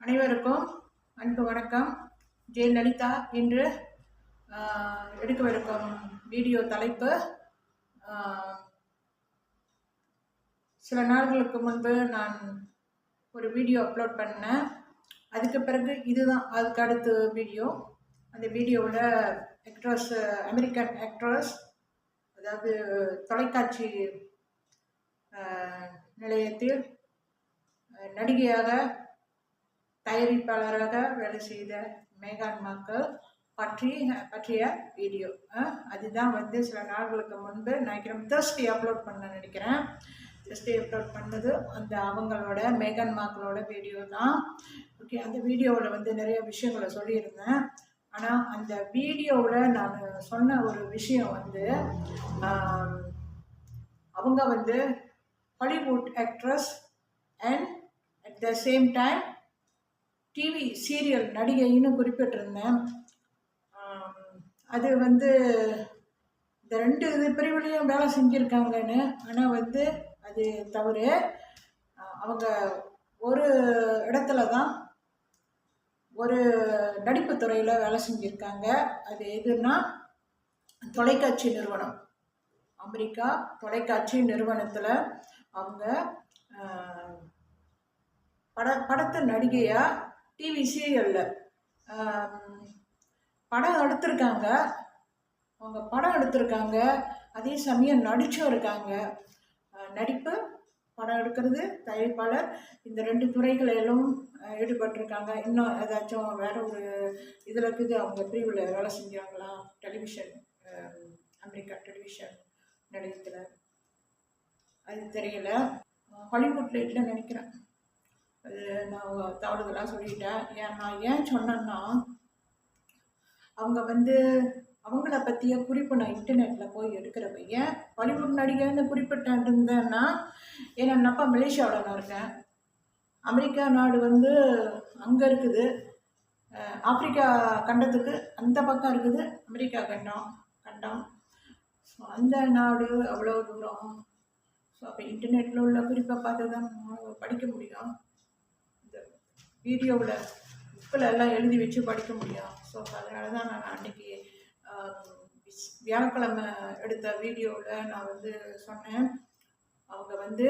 அனைவருக்கும் அன்பு வணக்கம். ஜெயலலிதா இன்று எடுக்கவிருக்கும் வீடியோ தலைப்பு சில நாட்களுக்கு முன்பு நான் ஒரு வீடியோ அப்லோட் பண்ணேன். அதுக்கு பிறகு இதுதான் அதுக்கு அடுத்த வீடியோ. அந்த வீடியோவில் ஆக்ட்ரஸ் அமெரிக்கன் ஆக்ட்ரஸ் அதாவது தொலைக்காட்சி நிலையத்தில் நடிகையாக தயாரிப்பாளராக வேலை செய்த மேகான் மக்கள் பற்றி பற்றிய வீடியோ அதுதான் வந்து சில நாட்களுக்கு முன்பு நினைக்கிறேன் தேர்ஸ்டே அப்லோட் பண்ண நினைக்கிறேன். தேர்ஸ்டே அப்லோட் பண்ணது அந்த அவங்களோட மேகன் மக்களோட வீடியோ தான். ஓகே அந்த வீடியோவில் வந்து நிறைய விஷயங்களை சொல்லியிருந்தேன். ஆனால் அந்த வீடியோவில் நான் சொன்ன ஒரு விஷயம் வந்து அவங்க வந்து Hollywood actress and at the same time TV serial நடிகைன்னு குறிப்பிட்டிருந்தேன். அது வந்து இந்த ரெண்டு இது பிரிவுலையும் வேலை செஞ்சுருக்காங்கன்னு. ஆனால் வந்து அது தவறு. அவங்க ஒரு இடத்துல தான் ஒரு நடிப்பு துறையில் வேலை செஞ்சுருக்காங்க. அது எதுன்னா தொலைக்காட்சி நிறுவனம். அமெரிக்கா தொலைக்காட்சி நிறுவனத்தில் அவங்க பட படத்து நடிகையாக டிவி சீரியலில். படம் எடுத்திருக்காங்க. அவங்க படம் எடுத்திருக்காங்க. அதே சமயம் நடிச்சும் இருக்காங்க. நடிப்பு படம் எடுக்கிறது தயாரிப்பாளர் இந்த ரெண்டு துறைகளிலும் ஈடுபட்டிருக்காங்க. இன்னும் ஏதாச்சும் வேற ஒரு இதில் இருக்குது? அவங்க பிரிவில் வேலை செஞ்சாங்களா டெலிவிஷன் அமெரிக்கா டெலிவிஷன் நிலையத்தில். அது தெரியல. ஹாலிவுட்டில் இல்லை நினைக்கிறேன். நான் தவறுதலாக சொல்லிட்டேன். ஏன் நான் ஏன் சொன்னேன்னா அவங்க வந்து அவங்கள பற்றிய குறிப்பு நான் இன்டர்நெட்டில் போய் எடுக்கிறப்ப ஏன் பாலிவுட் நடிகைன்னு குறிப்பிட்டேன் இருந்தேன்னா என்னப்பா அப்பா மலேசியாவில் நான் இருக்கேன். அமெரிக்கா நாடு வந்து அங்கே இருக்குது. ஆப்பிரிக்கா கண்டத்துக்கு அந்த பக்கம் இருக்குது. அமெரிக்கா கண்டம் கண்டம். ஸோ அந்த நாடு அவ்வளோ தூரம். ஸோ அப்போ இன்டர்நெட்டில் உள்ள குறிப்பை பார்த்து தான் படிக்க முடியும். வீடியோவில் புக்கில் எல்லாம் எழுதி வச்சு படிக்க முடியும். ஸோ அதனால தான் நான் அன்றைக்கி வியாழக்கிழமை எடுத்த வீடியோவில் நான் வந்து சொன்னேன். அவங்க வந்து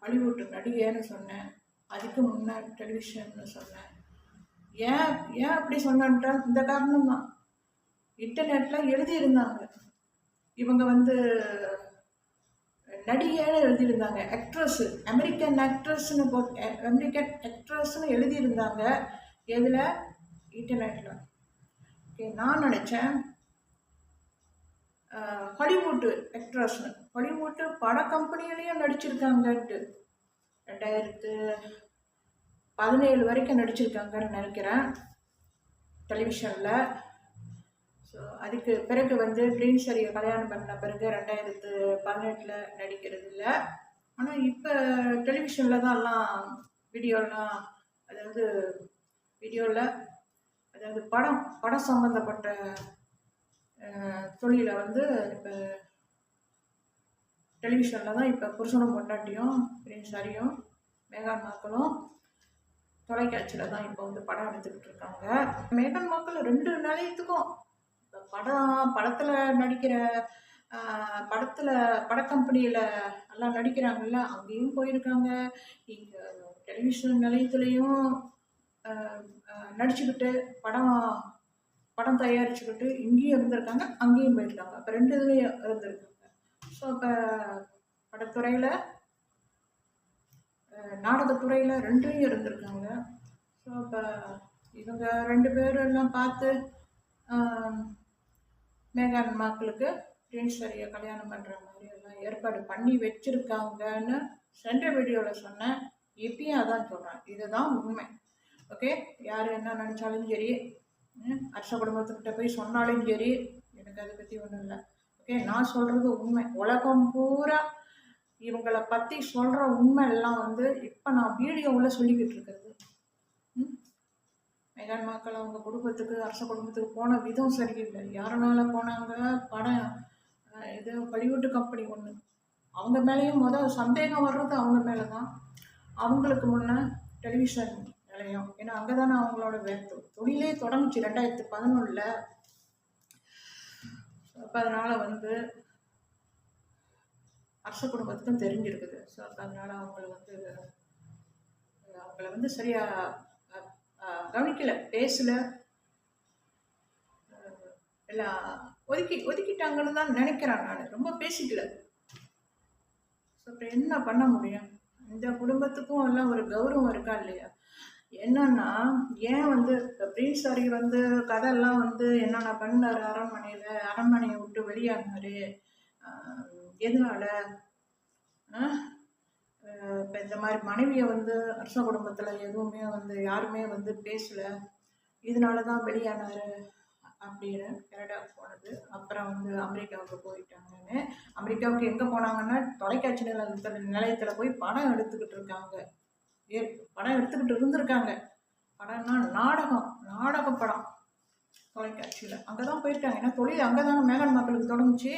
பழிவூட்டு நடிகைன்னு சொன்னேன். அதுக்கு முன்னே டெலிவிஷன்னு சொன்னேன். ஏன் ஏன் அப்படி சொன்னான்ட்டா இந்த காரணம் தான் இன்டர்நெட்டில் எழுதியிருந்தாங்க. இவங்க வந்து நடிகையான எழுதியிருந்தாங்க. ஆக்ட்ரஸ் அமெரிக்கன் ஆக்ட்ரஸ்னு போ அமெரிக்கன் ஆக்ட்ரஸ்னு எழுதியிருந்தாங்க. எதில்? இன்டர்நெட்டில் ஓகே நான் நினச்சேன் ஹாலிவுட்டு ஆக்ட்ரஸ்னு ஹாலிவுட்டு பட கம்பெனியிலையும் நடிச்சிருக்காங்கன்ட்டு. ரெண்டாயிரத்து பதினேழு வரைக்கும் நடிச்சிருக்காங்கன்னு நினைக்கிறேன். டெலிவிஷனில் ஸோ அதுக்கு பிறகு வந்து பிரின்ஸ் ஹரியை கல்யாணம் பண்ண பிறகு ரெண்டாயிரத்து பதினெட்டில் நடிக்கிறது இல்லை ஆனால் இப்போ டெலிவிஷனில் தான் எல்லாம் வீடியோலாம் அதாவது வீடியோவில் அதாவது படம் படம் சம்மந்தப்பட்ட தொழிலை வந்து இப்போ டெலிவிஷனில் தான் இப்போ புருஷனும் பொண்டாட்டியும் பிரின்ஸ் ஹரியும் மேகான் மக்களும் தொலைக்காட்சியில் தான் இப்போ வந்து படம் எடுத்துக்கிட்டு இருக்காங்க. மேகன் மக்கள் ரெண்டு நிலையத்துக்கும் படம் படத்தில் நடிக்கிற படத்தில் படக்கம்பெனியில் எல்லாம் நடிக்கிறாங்கல்ல அங்கேயும் போயிருக்காங்க. இங்கே டெலிவிஷன் நிலையத்துலேயும் நடிச்சுக்கிட்டு படம் படம் தயாரிச்சுக்கிட்டு இங்கேயும் இருந்திருக்காங்க அங்கேயும் போயிருக்காங்க. அப்போ ரெண்டு இதுலேயும் இருந்திருக்காங்க. ஸோ இப்போ படத்துறையில் நாடகத்துறையில் ரெண்டுலேயும் இருந்திருக்காங்க. ஸோ இப்போ இவங்க ரெண்டு பேரும் எல்லாம் பார்த்து மேகான் மக்களுக்கு பிரின்ஸ்வரியை கல்யாணம் பண்ணுற மாதிரி எல்லாம் ஏற்பாடு பண்ணி வச்சுருக்காங்கன்னு சென்ற வீடியோவில் சொன்னேன் இப்பயும் அதான் சொல்கிறேன் இதுதான் உண்மை. ஓகே யார் என்ன நினச்சாலும் சரி அரச குடும்பத்துக்கிட்ட போய் சொன்னாலும் சரி எனக்கு அதை பற்றி ஒன்றும் இல்லை. ஓகே நான் சொல்கிறது உண்மை. உலகம் பூரா இவங்களை பற்றி சொல்கிற உண்மை எல்லாம் வந்து இப்போ நான் வீடியோவில் சொல்லிக்கிட்டு இருக்கிறது. மேகான் மக்கள் அவங்க குடும்பத்துக்கு அரச குடும்பத்துக்கு போன விதம் சரியில்லை. யாருனால போனாங்க? படம் இது பழிவூட்டு கம்பெனி ஒன்று அவங்க மேலேயும் முதல் சந்தேகம் வர்றது அவங்க மேலே தான் அவங்களுக்கு முன்னே டெலிவிஷன் நிலையம். ஏன்னா அங்கே தானே அவங்களோட வேர்த்து தொழிலே தொடங்குச்சு ரெண்டாயிரத்தி பதினொன்றில் அப்போ அதனால் வந்து அரச குடும்பத்துக்கும் தெரிஞ்சிருக்குது. ஸோ அப்போ அதனால் அவங்கள வந்து அவங்கள வந்து சரியாக கவனிக்கலை பேசலை. எல்லாம் ஒதுக்கி ஒதுக்கிட்டாங்கன்னு தான் நினைக்கிறேன் நான். ரொம்ப பேசிக்கல. ஸோ அப்புறம் என்ன பண்ண முடியும்? இந்த குடும்பத்துக்கும் எல்லாம் ஒரு கௌரவம் இருக்கா இல்லையா? என்னன்னா ஏன் வந்து பிரின்ஸ் சாரி வந்து கதையெல்லாம் வந்து என்னென்ன பண்ணார் அரண்மனையில்? அரண்மனையை விட்டு வெளியாகினாரு எதனால? இப்போ இந்த மாதிரி மனைவியை வந்து அரச குடும்பத்தில் எதுவுமே வந்து யாருமே வந்து பேசலை. இதனால தான் வெளியானார் அப்படின்னு கனடா போனது. அப்புறம் வந்து அமெரிக்காவுக்கு போயிட்டாங்கன்னு. அமெரிக்காவுக்கு எங்கே போனாங்கன்னா தொலைக்காட்சி நிலையத்தில் நிலையத்தில் போய் படம் எடுத்துக்கிட்டு இருக்காங்க. ஏ படம் எடுத்துக்கிட்டு இருந்திருக்காங்க. படம்னா நாடகம் நாடக படம். தொலைக்காட்சியில். அங்கே தான் போயிருக்காங்க. ஏன்னா தொழில் அங்கே தானே மேகன் மக்களுக்கு தொடங்குச்சு.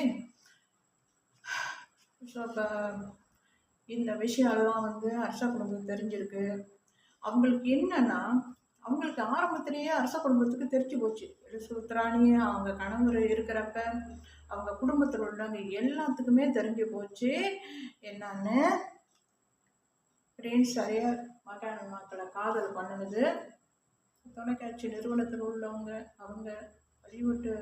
ஸோ இப்போ இந்த விஷயம்லாம் வந்து அரச குடும்பம் தெரிஞ்சிருக்கு. அவங்களுக்கு என்னன்னா அவங்களுக்கு ஆரம்பத்திலேயே அரச குடும்பத்துக்கு தெரிஞ்சு போச்சு. சுத்ராணி அவங்க கணவர் இருக்கிறப்ப அவங்க குடும்பத்தில் உள்ளவங்க எல்லாத்துக்குமே தெரிஞ்சு போச்சு. என்னன்னு பிரின்ஸ் சரியா மகான மக்களை காதல் பண்ணுனது. தொலைக்காட்சி நிறுவனத்தில் உள்ளவங்க அவங்க ஹாலிவுட்டு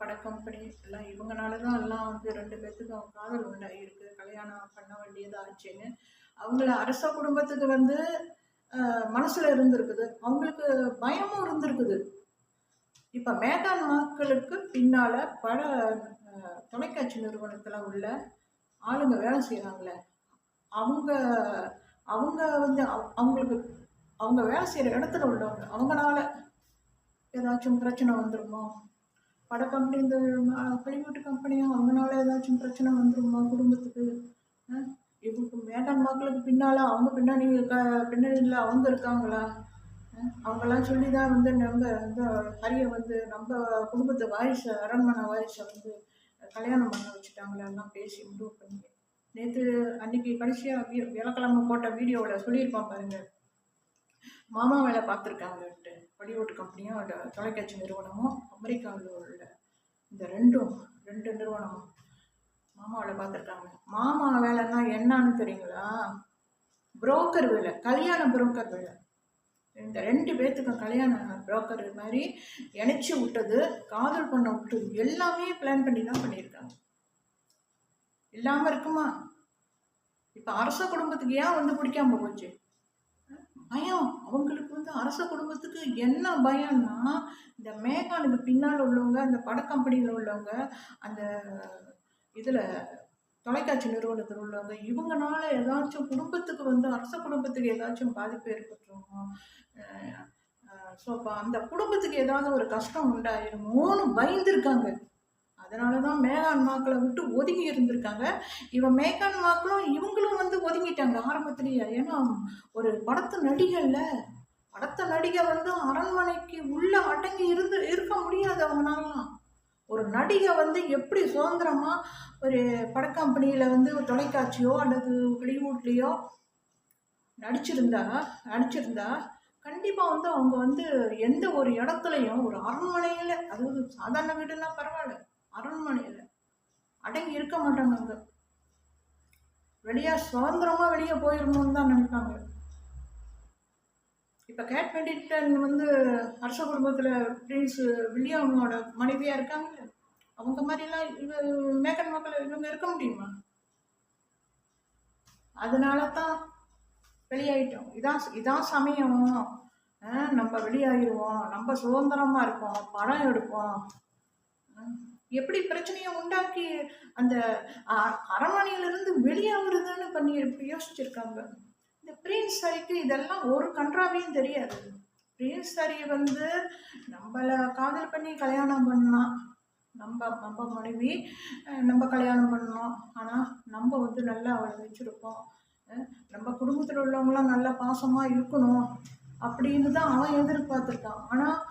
பட கம்பெனி எல்லாம் இவங்கனால தான் எல்லாம் வந்து ரெண்டு பேர்த்துக்கும் காதல் இருக்குது கல்யாணம் பண்ண வேண்டியதாச்சுன்னு அவங்கள அரச குடும்பத்துக்கு வந்து மனசில் மனசுல இருந்திருக்குது. அவங்களுக்கு பயமும் இருந்திருக்குது. இப்போ மேகான் மக்களுக்கு பின்னால பல தொலைக்காட்சி நிறுவனத்தில் உள்ள ஆளுங்க வேலை செய்கிறாங்களே அவங்க அவங்க வந்து அவங்களுக்கு அவங்க வேலை செய்கிற இடத்துல உள்ளவங்க அவங்களால ஏதாச்சும் பிரச்சனை வந்துருமோ? பட கம்பெனி இந்த ஹாலிவுட் கம்பெனியும் அவங்களால ஏதாச்சும் பிரச்சனை வந்துருமா குடும்பத்துக்கு? இவங்களுக்கு மேகான் மக்களுக்கு பின்னால் அவங்க பின்னாடி க பின்னணியில் அவங்க இருக்காங்களா? அஹ் அவங்கெல்லாம் சொல்லி தான் வந்து நம்ம இந்த ஹரியை வந்து நம்ம குடும்பத்தை வாரிசை அரண்மனை வாரிசை வந்து கல்யாணம் பண்ண வச்சுட்டாங்களா எல்லாம் பேசி முடிவு பண்ணி. நேற்று அன்னைக்கு கடைசியாக வீ போட்ட வீடியோவில் சொல்லியிருப்பான் பாருங்கள் மாமா வேலை பார்த்துருக்காங்கன்ட்டு ஹாலிவுட் கம்பெனியும் அந்த தொலைக்காட்சி நிறுவனமும் அமெரிக்காவில் உள்ள இந்த ரெண்டும் ரெண்டு நிறுவனமும் மாமா வேலை பார்த்துருக்காங்க. மாமா வேலைன்னா என்னன்னு தெரியுங்களா? புரோக்கர் வேலை கல்யாண புரோக்கர் வேலை. இந்த ரெண்டு பேர்த்துக்கும் கல்யாண புரோக்கர் மாதிரி இணைச்சி விட்டது காதல் பண்ண விட்டது எல்லாமே பிளான் பண்ணி தான் பண்ணியிருக்காங்க. இல்லாமல் இருக்குமா? இப்போ அரச குடும்பத்துக்கு ஏன் வந்து பிடிக்காம போச்சு? பயம். அவங்களுக்கு வந்து அரச குடும்பத்துக்கு என்ன பயம்னா இந்த மேகானுக்கு பின்னால் உள்ளவங்க அந்த பட கம்பெனியில் உள்ளவங்க அந்த இதில் தொலைக்காட்சி நிறுவனத்தில் உள்ளவங்க இவங்கனால ஏதாச்சும் குடும்பத்துக்கு வந்து அரச குடும்பத்துக்கு ஏதாச்சும் பாதிப்பு ஏற்பட்டுருவோம் ஸோ அப்போ அந்த குடும்பத்துக்கு ஏதாவது ஒரு கஷ்டம் உண்டாயிருமோன்னு பயந்துருக்காங்க. அதனால தான் மேகான் மாக்களை விட்டு ஒதுங்கி இருந்திருக்காங்க. இவன் மேகான் மாக்களும் இவங்களும் வந்து ஒதுங்கிட்டாங்க ஆரம்பத்திலேயே. ஏன்னா ஒரு படத்து நடிகல்ல படத்த நடிகை வந்து அரண்மனைக்கு உள்ள அடங்கி இருந்து இருக்க முடியாது அவங்களாலாம் ஒரு நடிகை வந்து எப்படி சுதந்திரமா ஒரு படக்கம்பெனியில் வந்து ஒரு தொலைக்காட்சியோ அல்லது ஹாலிவுட்லேயோ நடிச்சிருந்தா நடிச்சிருந்தா கண்டிப்பாக வந்து அவங்க வந்து எந்த ஒரு இடத்துலையும் ஒரு அரண்மனையில் அதாவது சாதாரண வீடுன்னா பரவாயில்ல. அரண்மனையில் அடங்கி இருக்க மாட்டாங்க அங்கே வெளியா சுதந்திரமாக வெளியே போயிடணும்னு தான் நினைப்பாங்க. இப்போ கேட் பெண்டிட்டன் வந்து அரச குடும்பத்தில் பிரின்ஸ் வில்லியமோட மனைவியாக இருக்காங்க அவங்க மாதிரிலாம் இவ மேக்கன் மக்கள் இவங்க இருக்க முடியுமா? அதனால தான் வெளியாயிட்டோம். இதான் இதான் சமயம். நம்ம வெளியாகிடுவோம் நம்ம சுதந்திரமாக இருப்போம். படம் எடுப்போம். எப்படி பிரச்சனையை உண்டாக்கி அந்த அ- அரண்மனையிலிருந்து வெளியாகிறதுன்னு பண்ணி யோசிச்சிருக்காங்க. இந்த பிரின்ஸ் ஹரிக்கு இதெல்லாம் ஒரு கன்றாவையும் தெரியாது. பிரின்ஸ் ஹரி வந்து நம்மளை காதல் பண்ணி கல்யாணம் பண்ணலாம் நம்ம நம்ம மனைவி அஹ் நம்ம கல்யாணம் பண்ணோம். ஆனால் நம்ம வந்து நல்லா அவளை வச்சுருப்போம். அஹ் நம்ம குடும்பத்தில் உள்ளவங்களாம் நல்லா பாசமாக இருக்கணும் அப்படின்னு தான் அவன் எதிர்பார்த்துருக்கான். ஆனால்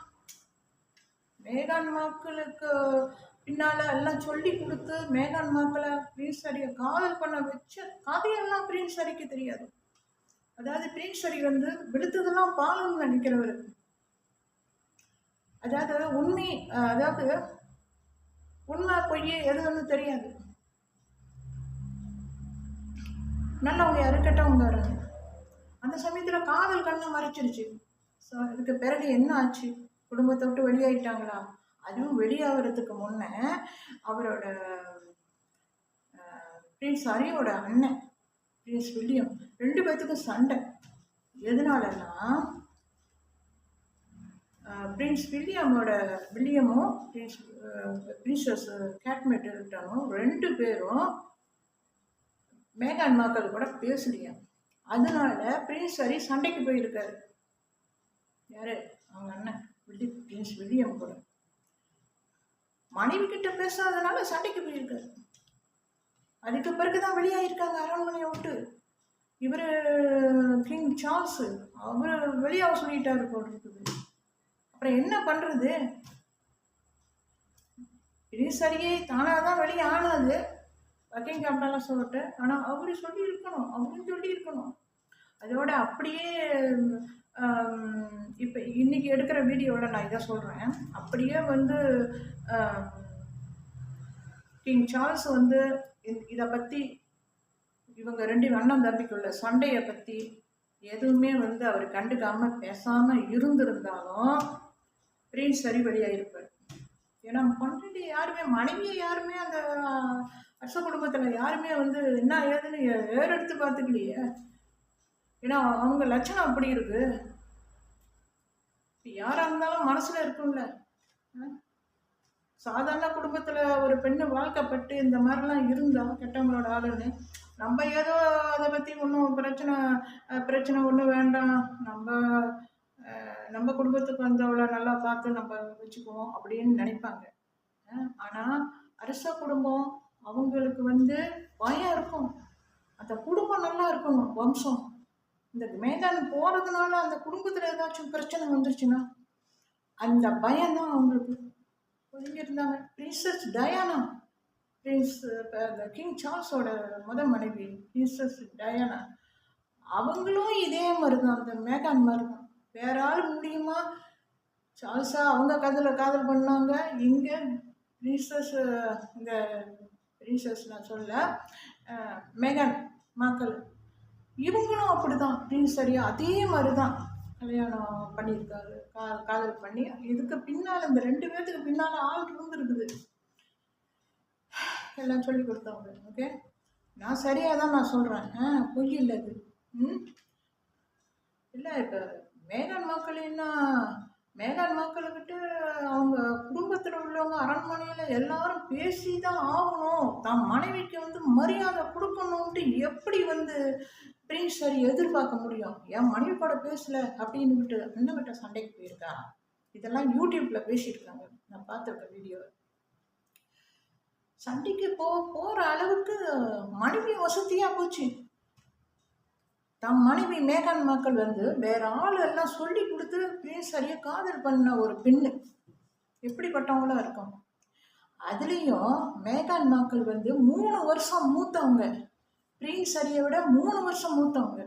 மேகான் மக்களுக்கு பின்னால் எல்லாம் சொல்லி கொடுத்து மேகான் மக்களை பிரின்ஸ் ஹரியை காதல் பண்ண வச்ச கதையெல்லாம் பிரின்ஸ் ஹரிக்கு தெரியாது. அதாவது பிரின்சரி வந்து விடுத்ததெல்லாம் பாலுன்னு நினைக்கிறவர். அதாவது உண்மை அதாவது உண்மை பொய் எது வந்து தெரியாது. நல்லவங்க யாரு கெட்டவங்க யாரு அந்த சமயத்தில் காதல் கண்ணை மறைச்சிருச்சு. ஸோ இதுக்கு பிறகு என்ன ஆச்சு? குடும்பத்தை விட்டு வெளியாயிட்டாங்களா? அதுவும் வெளியாகிறதுக்கு முன்னே அவரோட பிரின்ஸ் ஹரியோட அண்ணன் பிரின்ஸ் வில்லியம் ரெண்டு பேர்த்துக்கும் சண்டை. எதனாலன்னா பிரின்ஸ் வில்லியமோட வில்லியமும் பிரின்ஸ் அஹ், பிரின்சஸ் கேட்மெட்டனும் ரெண்டு பேரும் மேகான் மக்கள் கூட பேசலையா அதனால பிரின்ஸ் ஹரி சண்டைக்கு போயிருக்காரு. யாரு? அவங்க அண்ணன் வில்லி பிரின்ஸ் வில்லியம் கூட. மனைவி கிட்ட பேசாதனால சண்டைக்கு போயிருக்காரு. அதுக்கு பிறகு தான் வெளியாகிருக்காங்க அரண்மனையை விட்டு. இவர் கிங் சார்ல்ஸ் அவர் வெளியாக சொல்லிட்டாரு போல் இருக்குது. அப்புறம் என்ன பண்ணுறது இது சரியே தானாக தான் வெளியே ஆனாது. வக்கிங் கேப்டெல்லாம் சொல்லிட்டு ஆனால் அவரு சொல்லி இருக்கணும் அவரும் சொல்லி இருக்கணும் அதோட அப்படியே இப்போ இன்னைக்கு எடுக்கிற வீடியோவில் நான் இதை சொல்கிறேன் அப்படியே வந்து கிங் சார்ல்ஸ் வந்து இதை பற்றி இவங்க ரெண்டு அண்ணன் தம்பிக்குள்ள சண்டையை பற்றி எதுவுமே வந்து அவர் கண்டுக்காம பேசாமல் இருந்திருந்தாலும் பிரின்ஸ் சரி இருப்பார். ஏன்னா பன்னெண்டு யாருமே மனைவியை யாருமே அந்த அரச குடும்பத்தில் யாருமே வந்து என்ன ஏதுன்னு ஏறெடுத்து பார்த்துக்கலையே. ஏன்னா அவங்க லட்சணம் அப்படி இருக்கு. யாரா இருந்தாலும் மனசுல இருக்கும்ல. சாதாரண குடும்பத்துல ஒரு பெண்ணு வாழ்க்கப்பட்டு இந்த மாதிரிலாம் இருந்தா கெட்டவங்களோட ஆளுன்னு நம்ம ஏதோ அதை பத்தி ஒன்றும் பிரச்சனை பிரச்சனை ஒன்றும் வேண்டாம். நம்ம நம்ம குடும்பத்துக்கு வந்தவளை நல்லா பார்த்து நம்ம வச்சுக்குவோம் அப்படின்னு நினைப்பாங்க. அஹ், ஆனா அரச குடும்பம் அவங்களுக்கு வந்து பயம் இருக்கும். அந்த குடும்பம் நல்லா இருக்கணும் வம்சம். இந்த மேதான் போறதுனால அந்த குடும்பத்துல ஏதாச்சும் பிரச்சனை வந்துருச்சுன்னா அந்த பயம் தான் அவங்களுக்கு. ஒதுங்கியிருந்தாங்க. பிரின்சஸ் டயானா பிரின்ஸ் கிங் சார்ஸோட முத மனைவி பிரின்சஸ் டயானா அவங்களும் இதே மாதிரி தான் அந்த மேகான் மாதிரி தான் வேற ஆள் முடியுமா? சார்ஸா அவங்க காதல காதல் பண்ணாங்க. இங்கே பிரின்சஸ் இந்த பிரின்சஸ் நான் சொல்ல அஹ், மேகன் மக்கள். இவங்களும் அப்படிதான் பிரின்ஸ் சரியா அதே மாதிரி தான் கல்யாணம் பண்ணியிருக்காரு. கா காதல் பண்ணி இதுக்கு பின்னால் இந்த ரெண்டு பேர்த்துக்கு பின்னால் ஆள் இருந்துருக்குது. எல்லாம் சொல்லி கொடுத்தவங்க ஓகே நான் சரியாக தான் நான் சொல்கிறேன் ஆ பொய் இல்லை இது. ம்? இல்லை இப்போ மேகான் மக்கள்னா மேகான் மக்கள்கிட்ட அவங்க குடும்பத்தில் உள்ளவங்க அரண்மனையில் எல்லாரும் பேசி தான் ஆகணும். தான் மனைவிக்கு வந்து மரியாதை கொடுக்கணுன்ட்டு எப்படி வந்து பிரின்ஸ் சரி எதிர்பார்க்க முடியும். என் மனைவி கூட பேசல அப்படின்னுட்டு அண்ணங்கிட்ட சண்டைக்கு போயிருக்கா? இதெல்லாம் யூடியூப்ல பேசியிருக்காங்க. நான் பார்த்துருக்கேன் வீடியோ சண்டைக்கு போ போகிற அளவுக்கு மனைவி வசதியாக போச்சு. தம் மனைவி மேகான் மக்கள் வந்து வேற ஆள் எல்லாம் சொல்லி கொடுத்து பிரின்ஸ் சரியாக காதல் பண்ண ஒரு பெண்ணு. எப்படிப்பட்டவங்களா இருக்கும்? அதுலேயும் மேகான் மக்கள் வந்து மூணு வருஷம் மூத்தவங்க. பிரின்ஸ் ஹரியை விட மூணு வருஷம் மூத்தவங்க.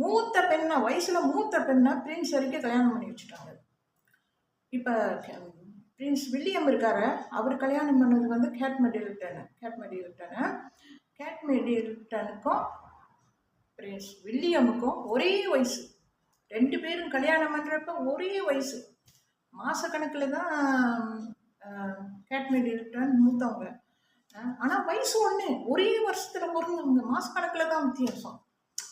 மூத்த பெண்ணை வயசுல மூத்த பெண்ணை பிரின்ஸ் சரிக்கு கல்யாணம் பண்ணி வச்சுட்டாங்க. இப்போ பிரின்ஸ் வில்லியம் இருக்காரு. அவர் கல்யாணம் பண்ணது வந்து கேட் மெடில்டனு கேட் மெடில்டனு. கேட் மெடில்டனுக்கும் பிரின்ஸ் வில்லியமுக்கும் ஒரே வயசு. ரெண்டு பேரும் கல்யாணம் பண்ணுறப்ப ஒரே வயசு. மாதக்கணக்கில் தான் கேட் மெடில்டன் மூத்தவங்க. ஆனால் வயசு ஒன்று ஒரே வருஷத்தில் பிறந்தவங்க மாதக்கணக்கில் தான் வித்தியாசம்.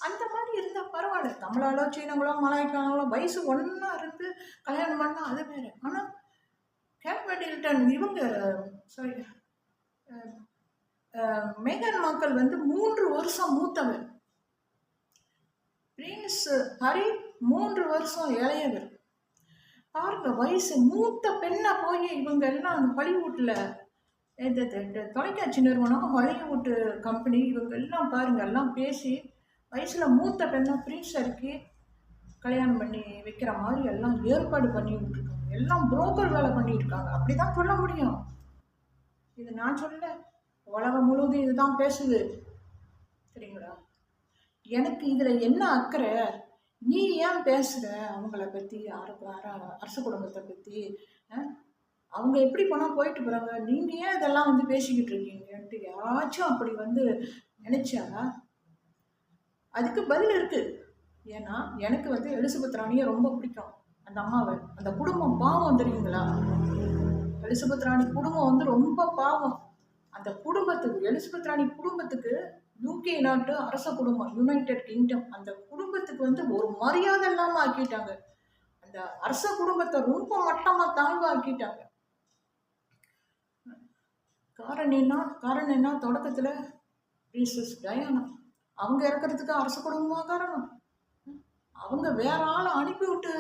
அந்த மாதிரி இருந்தால் பரவாயில்ல. தமிழாலோ சீனங்களோ மலாய்க்காங்களோ வயசு ஒன்றா இருந்து கல்யாணம் பண்ணால் அது வேறு. ஆனால் கேட் மெடில்டன் இவங்க சாரி மேகன் மக்கள் வந்து மூன்று வருஷம் மூத்தவர். பிரின்ஸ் ஹரி மூன்று வருஷம் இளையவர். பாருங்க வயசு மூத்த பெண்ணை போய் இவங்க எல்லாம் அந்த ஹாலிவுட்டில் இந்த இந்த- இந்த தொலைக்காட்சி நிறுவனம் ஹாலிவுட்டு கம்பெனி இவங்க எல்லாம் பாருங்க எல்லாம் பேசி வயசில் மூத்த பெண்ணாக ப்ரீசருக்கு கல்யாணம் பண்ணி வைக்கிற மாதிரி எல்லாம் ஏற்பாடு பண்ணி விட்டுருக்காங்க. எல்லாம் புரோக்கர் வேலை பண்ணியிருக்காங்க. அப்படி தான் சொல்ல முடியும். இது நான் சொல்ல உலகம் முழுவதும் இதுதான் பேசுது. சரிங்களா? எனக்கு இதில் என்ன அக்கறை? நீ ஏன் பேசுகிற அவங்கள பற்றி அரசு குடும்பத்தை பற்றி அவங்க எப்படி போனால் போயிட்டு போகிறாங்க நீங்கள் ஏன் இதெல்லாம் வந்து பேசிக்கிட்டு இருக்கீங்கன்ட்டு யாராச்சும் அப்படி வந்து நினச்சா அதுக்கு பதில் இருக்குது ஏன்னா எனக்கு வந்து எலிசபெத் ராணியை ரொம்ப பிடிக்கும். அந்த அம்மாவை. அந்த குடும்பம் பாவம் தெரியுங்களா? எலிசபெத் ராணி குடும்பம் வந்து ரொம்ப பாவம். அந்த குடும்பத்துக்கு எலிசபெத் ராணி குடும்பத்துக்கு யூகே நாட்டு அரச குடும்பம் யுனைடெட் கிங்டம் அந்த குடும்பத்துக்கு வந்து ஒரு மரியாதை இல்லாமல் ஆக்கிட்டாங்க. அந்த அரச குடும்பத்தை ரொம்ப மட்டமாக தாழ்வு ஆக்கிட்டாங்க காரணம் என்ன? காரணம் என்ன? தொடக்கத்தில் பிரின்சஸ் டயானா. அவங்க இறக்கிறதுக்கு அரசு குடும்பமாக காரணம்? அவங்க வேற ஆளை அனுப்பி விட்டு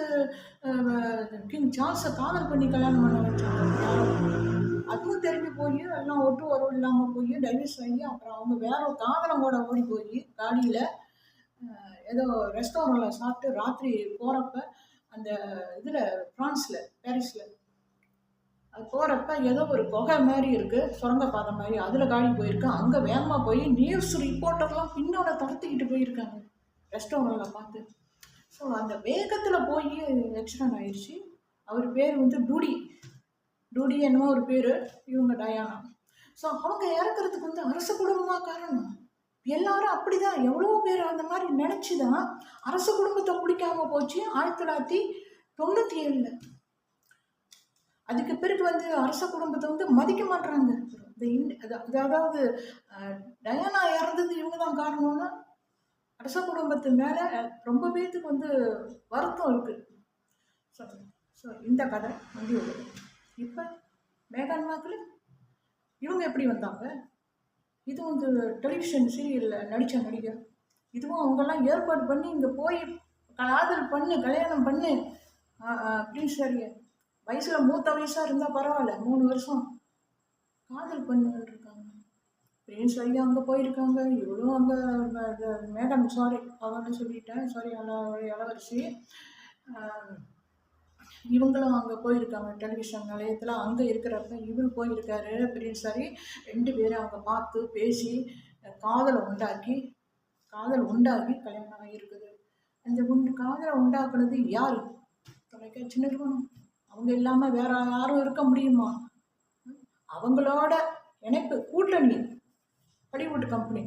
கிங் சார்ஸை காதல் பண்ணி கல்யாணம் பண்ண வச்சாங்க. அதுவும் தெரிஞ்சு போய் எல்லாம் ஒட்டு உறவு இல்லாமல் போய் டைவர்ஸ் ஆகி அப்புறம் அவங்க வேற ஒரு காதலம் கூட ஓடி போய் காடியில் ஏதோ ரெஸ்டாரண்ட்டில் சாப்பிட்டு ராத்திரி போகிறப்ப அந்த இதில் ஃப்ரான்ஸில் பாரிஸில் போகிறப்ப ஏதோ ஒரு குகை மாதிரி இருக்குது சுரங்க பாதை மாதிரி அதில் காடி போயிருக்கு. அங்கே வேகமாக போய் நியூஸ் ரிப்போர்ட்டர்லாம் பின்னோட தடுத்துக்கிட்டு போயிருக்காங்க. ரெஸ்டாரண்ட்டில் பார்த்து. ஸோ அந்த வேகத்தில் போய் ஆக்சிடென்ட் ஆயிடுச்சு அவர் பேர் வந்து டூடி. டூடி என்னமோ ஒரு பேர் இவங்க டயானா. ஸோ அவங்க இறக்குறதுக்கு வந்து அரசு குடும்பமாக காரணம் எல்லாரும் அப்படி தான் எவ்வளோ பேர் அந்த மாதிரி நினச்சி தான் அரசு குடும்பத்தை பிடிக்காம போச்சு. ஆயிரத்தி தொள்ளாயிரத்தி தொண்ணூற்றி ஏழில். அதுக்கு பிறகு வந்து அரச குடும்பத்தை வந்து மதிக்க மாட்டுறாங்க இந்த அதாவது டயானா இறந்தது இவங்க தான் காரணம்னா அரச குடும்பத்து மேலே ரொம்ப பேத்துக்கு வந்து வருத்தம் இருக்குது ஸோ ஸோ இந்த கதை முடிவு இப்போ மேகான் மார்க்கில் இவங்க எப்படி வந்தாங்க? இது வந்து டெலிவிஷன் சீரியலில் நடித்த நடிகர். இதுவும் அவங்கெல்லாம் ஏற்பாடு பண்ணி இங்கே போய் காதல் பண்ணு கல்யாணம் பண்ணு அப்படின்னு சரி வயசில் மூத்த வயசாக இருந்தால் பரவாயில்ல. மூணு வருஷம் காதல் பண்ணுன்னு இருக்காங்க. பிரின்ஸ் வழி அங்கே போயிருக்காங்க. இவளும் அங்கே மேடம் சாரி அவன்னு சொல்லிட்டேன். சாரி இளவரசி இவங்களும் அங்கே போயிருக்காங்க. டெலிவிஷன் நிலையத்தில் அங்கே இருக்கிறப்ப இவர் போயிருக்காரு சரி ரெண்டு பேரும் அவங்க பார்த்து பேசி காதலை உண்டாக்கி காதல் உண்டாக்கி கல்யாணம் ஆகியிருக்குது. அந்த உண்டு காதலை உண்டாக்குனது யார்? தொலைக்காட்சி நிறுவனம் அவங்க இல்லாமல் வேற யாரும் இருக்க முடியுமா? அவங்களோட இணைப்பு கூட்டணி ஹாலிவுட் கம்பெனி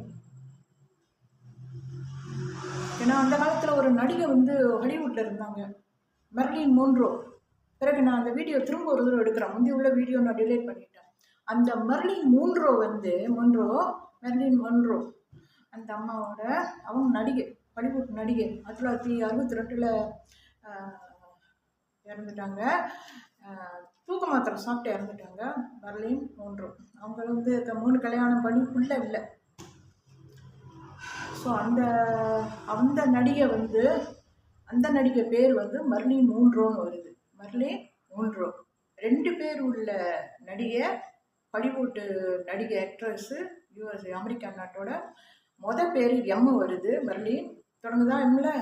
ஏன்னா அந்த காலத்தில் ஒரு நடிகை வந்து ஹாலிவுட்டில் இருந்தாங்க. மெர்லின் மோன்ரோ பிறகு நான் அந்த வீடியோ திரும்ப ஒரு தடவை எடுக்கிறேன். முந்தைய உள்ள வீடியோ நான் டிலேட் பண்ணிட்டேன். அந்த மெர்லின் மூன்றோ வந்து மொன்றோ மெர்லின் மொன்றோ அந்த அம்மாவோட அவங்க நடிகை ஹாலிவுட் நடிகை ஆயிரத்தி தொள்ளாயிரத்தி அறுபத்தி ரெண்டில் இறந்துட்டாங்க. தூக்க மாத்திரை சாப்பிட்டு இறந்துட்டாங்க. மெர்லின் மூன்றோ அவங்க வந்து மூணு கல்யாணம் பண்ணி புள்ள இல்லை. ஸோ அந்த அந்த நடிகை வந்து அந்த நடிகை பேர் வந்து மர்லின் மூன்றோன்னு வருது. மர்லே மூன்றோ. ரெண்டு பேர் உள்ள நடிகை ஹாலிவுட்டு நடிகை ஆக்ட்ரஸ்ஸு யூஎஸ் அமெரிக்கா நாட்டோட மொத பேர் எம் வருது. மர்லின் தொடங்குதா எம்மில்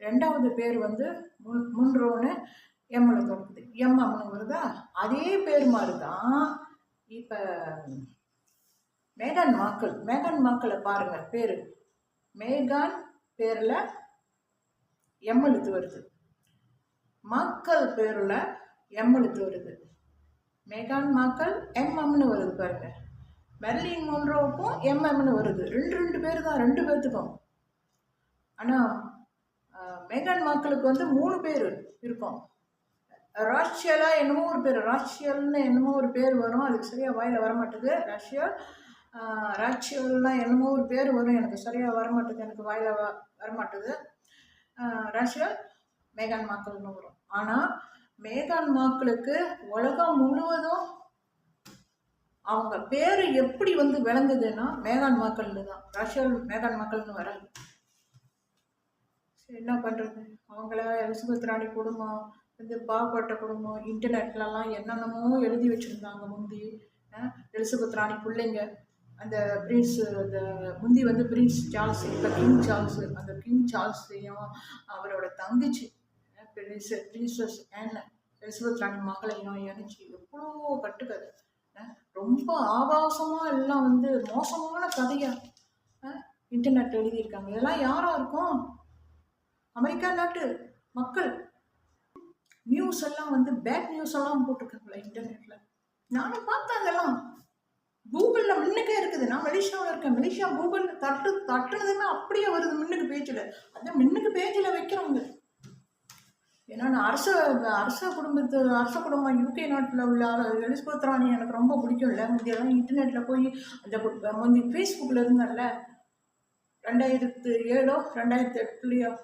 ரெண்டாவது பேர் வந்து முன் முன்ரோன்னு எம்மில் தொடங்குது எம் அம்னு வருதா அதே பேர் மாதிரி தான் இப்போ மேகான் மாக்கள். மேகான் மாக்களை பாருங்கள் பேர். மேகான் பேரில் எம் எழுத்து வருது. மக்கள் பேரில் எம் எழுத்து வருது. மேகான் மாக்கள் எம்எம்னு வருது பாருங்க. மெர்லின் மொன்ரோவுக்கும் எம்எம்னு வருது. ரெண்டு ரெண்டு பேர் தான் ரெண்டு பேர்த்துக்கும். ஆனால் மேகான் மாக்களுக்கு வந்து மூணு பேர் இருக்கும். ராஷியலாக என்னமோ ஒரு பேர் ராஷியல்னு என்னமோ ஒரு பேர் வரும். அதுக்கு சரியாக வாயில் வரமாட்டேது ரஷ்யா ராச்சியல்னால் என்னமோ ஒரு பேர் வரும். எனக்கு சரியாக வரமாட்டேது எனக்கு வாயில் வ வரமாட்டேது ரஷ்யா மேகான் மாக்கள்னு வரும். ஆனால் மேகான் மாக்களுக்கு உலகம் முழுவதும் அவங்க பேர் எப்படி வந்து விளங்குதுன்னா மேகான் மாக்கள்னு தான். ரஷ்யல் மேகான் மக்கள்னு வராது என்ன பண்ணுறது அவங்கள சுபத்ராணி குடும்பம் வந்து பாவப்பட்ட குடும்பம் இன்டர்நெட்லலாம் என்னென்னமோ எழுதி வச்சுருந்தாங்க முந்தி. எலிசபெத் ராணி பிள்ளைங்க அந்த பிரின்ஸ் அந்த முந்தி வந்து பிரின்ஸ் சார்ல்ஸ் இப்போ கிங் சார்ல்ஸ் அந்த கிங் சார்ல்ஸையும் அவரோட தங்கச்சி பிரின்ஸ் பிரின்சஸ் அண்ட் எலிசபெத் ராணி மகளையும் இணைச்சி எவ்வளோ கட்டுக்கதை. ரொம்ப ஆபாசமாக எல்லாம் வந்து மோசமான கதையாக இன்டர்நெட் எழுதியிருக்காங்க. இதெல்லாம் யாராக இருக்கும் அமெரிக்கா நாட்டு மக்கள். நியூஸ் எல்லாம் வந்து பேட் நியூஸ் எல்லாம் போட்டிருக்காங்களே இன்டர்நெட்ல நானும் பார்த்தேன் அதெல்லாம். கூகுளில் முன்னுக்கே இருக்குது. நான் மலேசியாவில் இருக்கேன். மலேசியா கூகுளில் தட்டு தட்டுனதுமே அப்படியே வருது முன்னுக்கு பேஜில். அதான் முன்னுக்கு பேஜில் வைக்கிறவங்க. ஏன்னா நான் அரச அரச குடும்பத்து அரச குடும்பம் யூகே நாட்டில் உள்ள ஆளு- ராணி எனக்கு ரொம்ப பிடிக்கும்ல. முந்தையெல்லாம் இன்டர்நெட்டில் போய் அந்த முந்தி ஃபேஸ்புக்கில் இருந்தேன்ல. ரெண்டாயிரத்து ஏழோ ரெண்டாயிரத்து எட்டுலையோ.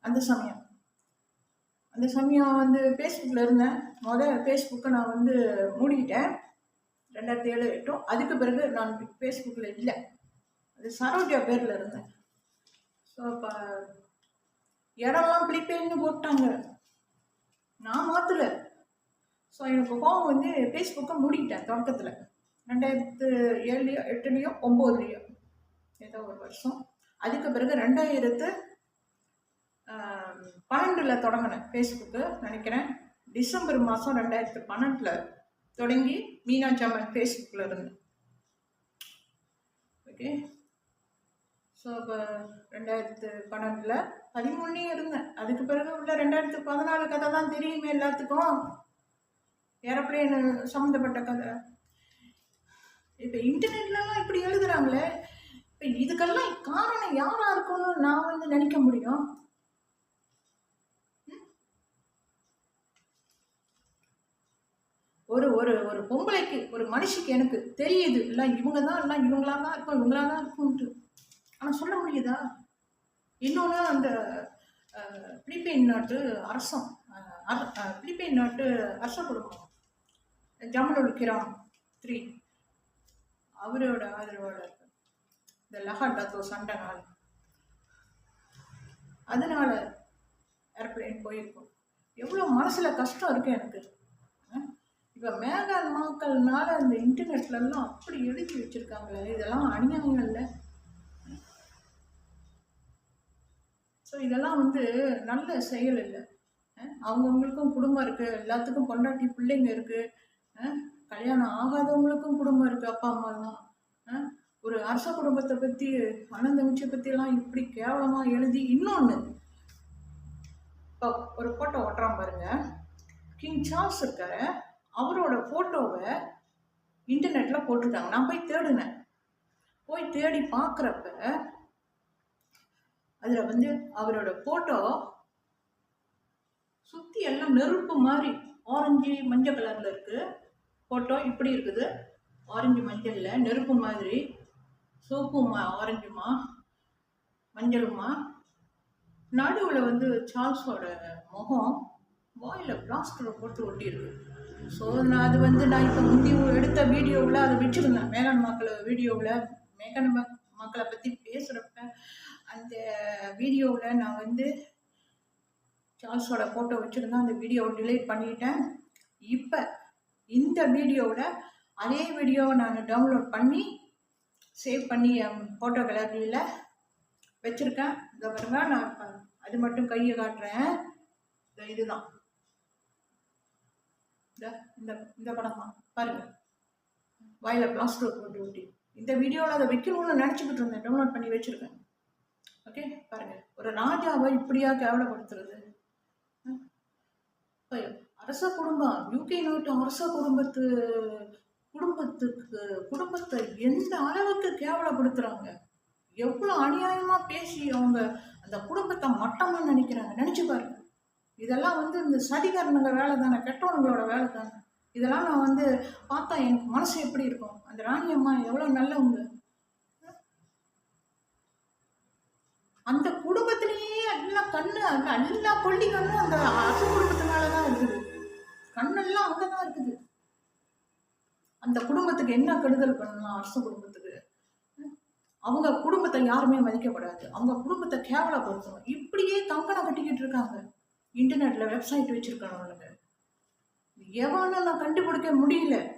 அந்த சமயம். அந்த சமயம் வந்து ஃபேஸ்புக்கில் இருந்தேன். முதல் ஃபேஸ்புக்கை நான் வந்து மூடிக்கிட்டேன். ரெண்டாயிரத்தி ஏழு எட்டும். அதுக்கு பிறகு நான் ஃபேஸ்புக்கில் இல்லை. அது சரோஜா பேரில் இருந்தேன். ஸோ இப்போ இடம்லாம் ப்ளீபேய்னு போட்டாங்க. நான் மாற்றல ஸோ எனக்கு கோவம் வந்து ஃபேஸ்புக்கை மூடிக்கிட்டேன் தொடக்கத்தில். ரெண்டாயிரத்து ஏழுலையோ எட்டுலேயோ ஒம்போதுலேயோ ஏதோ ஒரு வருஷம். அதுக்கு பிறகு ரெண்டாயிரத்து பன்னெண்டில் தொடங்கினேன் ஃபேஸ்புக்கு நினைக்கிறேன். டிசம்பர் மாதம் ரெண்டாயிரத்து பன்னெண்டில் தொடங்கி மீனாட்சி அம்மன் ஃபேஸ்புக்கில் இருந்தேன். ஓகே ஸோ இப்போ ரெண்டாயிரத்து பன்னெண்டில் பதிமூணுலேயும் இருந்தேன். அதுக்கு பிறகு உள்ள ரெண்டாயிரத்து பதினாலு கதை தான் தெரியுமே எல்லாத்துக்கும். ஏரோப்ளேன் சம்மந்தப்பட்ட கதை? இப்போ இன்டர்நெட்லலாம் இப்படி எழுதுறாங்களே. இப்போ இதுக்கெல்லாம் காரணம் யாராக இருக்கும்னு நான் வந்து நினைக்க முடியும். ஒரு ஒரு ஒரு பொம்பளைக்கு ஒரு மனுஷிக்கு எனக்கு தெரியுது இல்லை இவங்க தான் இல்லை இவங்களா தான் இருக்கும் இவங்களா தான் இருக்கும்ன்ட்டு. ஆனால் சொல்ல முடியுதா? இன்னொன்று அந்த பிலிப்பைன் நாட்டு அரசம் பிலிப்பைன் நாட்டு அரச குடும்பம் ஜமலுல் கிராம் த்ரீ அவரோட ஆதரவாளர் இந்த லஹா டத்தோ சண்டை நாள். அதனால ஏர்பிளைன் போயிருக்கும். எவ்வளோ மனசில் கஷ்டம் இருக்கு எனக்கு. இப்போ மேகான் மாக்கள்னால இந்த இன்டர்நெட்லலாம் அப்படி எழுதி வச்சுருக்காங்களே இதெல்லாம் அநியாயம் இல்லை ஸோ இதெல்லாம் வந்து நல்ல செயல் இல்லை. அவங்கவுங்களுக்கும் குடும்பம் இருக்குது எல்லாத்துக்கும் பொண்டாட்டி பிள்ளைங்க இருக்குது கல்யாணம் ஆகாதவங்களுக்கும் குடும்பம் இருக்குது அப்பா அம்மா தான் ஒரு அரச குடும்பத்தை பற்றி அண்ணன் தங்கச்சியை பற்றியெல்லாம் இப்படி கேவலமாக எழுதி இன்னொன்று இப்போ ஒரு ஃபோட்டோ ஓட்டுறான் பாருங்க. கிங் சார்ஸ் இருக்காரு. அவரோட ஃபோட்டோவை இன்டர்நெட்டில் போட்டுட்டாங்க நான் போய் தேடினேன். போய் தேடி பார்க்குறப்ப அதில் வந்து அவரோட ஃபோட்டோ சுற்றி எல்லாம் நெருப்பு மாதிரி ஆரஞ்சு மஞ்சள் கலரில் இருக்குது ஃபோட்டோ இப்படி இருக்குது. ஆரஞ்சு மஞ்சளில் நெருப்பு மாதிரி சோப்புமா ஆரஞ்சுமா மஞ்சளுமா. நடுவில் வந்து சார்ல்ஸோட முகம் வாயில் பிளாஸ்டரை போட்டு ஒட்டியிருக்கு. ஸோ நான் அது வந்து நான் இப்போ முந்தி எடுத்த வீடியோவில் அதை வச்சுருந்தேன் மேகன் மக்களை வீடியோவில் மேகன் மக் மக்களை பற்றி பேசுகிறப்ப அந்த வீடியோவில் நான் வந்து சார்ல்ஸோட ஃபோட்டோ வச்சுருந்தேன். அந்த வீடியோவை டிலேட் பண்ணிட்டேன். இப்போ இந்த வீடியோவில் அதே வீடியோவை நான் டவுன்லோட் பண்ணி சேவ் பண்ணி என் ஃபோட்டோ கேலரியில் வச்சுருக்கேன். இந்த பாருங்க நான் அது மட்டும் கையை காட்டுறேன். இதுதான். இந்த இந்த இந்த படம் தான் பாருங்க. வாயில பிளாஸ்டர் போட்டு ஊட்டி. இந்த வீடியோவில் அதை வைக்கணும்னு நினச்சிக்கிட்டு இருந்தேன். டவுன்லோட் பண்ணி வச்சுருக்கேன். ஓகே பாருங்க. ஒரு ராஜாவை இப்படியா கேவலப்படுத்துறது? அரச குடும்பம் யூகே நாட்டு அரச குடும்பத்து குடும்பத்துக்கு குடும்பத்தை எந்த அளவுக்கு கேவலப்படுத்துறாங்க? எவ்வளோ அநியாயமா பேசி அவங்க அந்த குடும்பத்தை மட்டமா நினைக்கிறாங்க நினைச்சு பாருங்க. இதெல்லாம் வந்து இந்த சதிகாரனுங்க வேலை தானே கெட்டவனுங்களோட வேலை தானே இதெல்லாம் நான் வந்து பார்த்தா எனக்கு மனசு எப்படி இருக்கும்? அந்த ராணி அம்மா எவ்வளோ நல்லவங்க? அந்த குடும்பத்திலேயே எல்லாம் கண்ணு அந்த எல்லா கொல்லி கண்ணும் அந்த அரச குடும்பத்தினால தான் இருக்குது. கண்ணெல்லாம் அங்கே தான் இருக்குது. அந்த குடும்பத்துக்கு என்ன கெடுதல் பண்ணலாம் அரச குடும்பத்துக்கு? அவங்க குடும்பத்தை யாருமே மதிக்கப்படாது அவங்க குடும்பத்தை கேவலப்படுத்தணும். இப்படியே தங்கனை கட்டிக்கிட்டு இருக்காங்க. இன்டர்நெட்டில் வெப்சைட் வச்சுருக்கணும் எவனும் நான் கண்டுபிடிக்க முடியல.